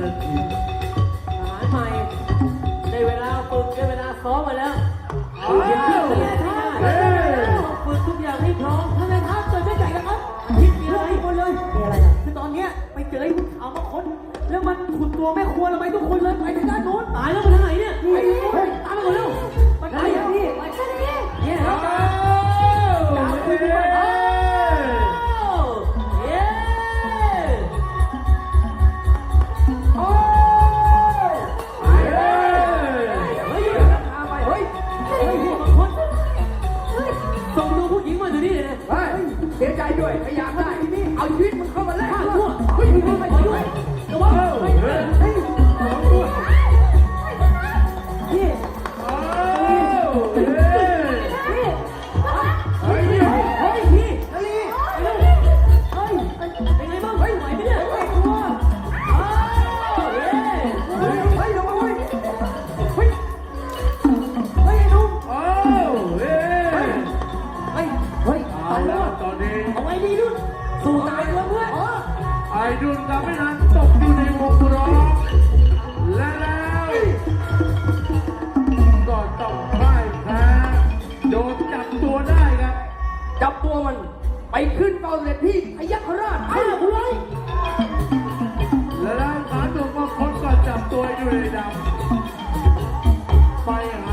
สักทีทหารใหม่ได้เวลาฝึกได้เวลาซ้อมมาแล้วอ้าวเตรียมเครื่องเตรียมให้เฮ้ได้ยฝึกทุกอย่างให้พร้อมทำไมครับเจอเจ๊ใหญ่แล้วครับคิดมีอะไรทุกคนเลยมีอะไรอะคือตอนเนี้ยไปเจอไอ้เอามาค้นแล้วมันขุดตัวแม่ครัวเราไปทุกคนเลยไปทางด้านโน้นตายแล้วมาทหนเนี่เลยนะเฮ้ยเสียใจด้วยพยายามได้ เอาชีวิตมึงเข้ามาแลก เฮ้ยเอาละตอนนี้เอาไงดีนุ่นสู้ตายเลยเพื่อนอ๋อไอ้ดุนกับไม่นานตกอยู่ในวงร้องและแล้วก็ต้องพ่ายแพ้โดนจับตัวได้ครับ จับตัวมันไปขึ้นเฝ้าเสด็จพี่พยัคฆราช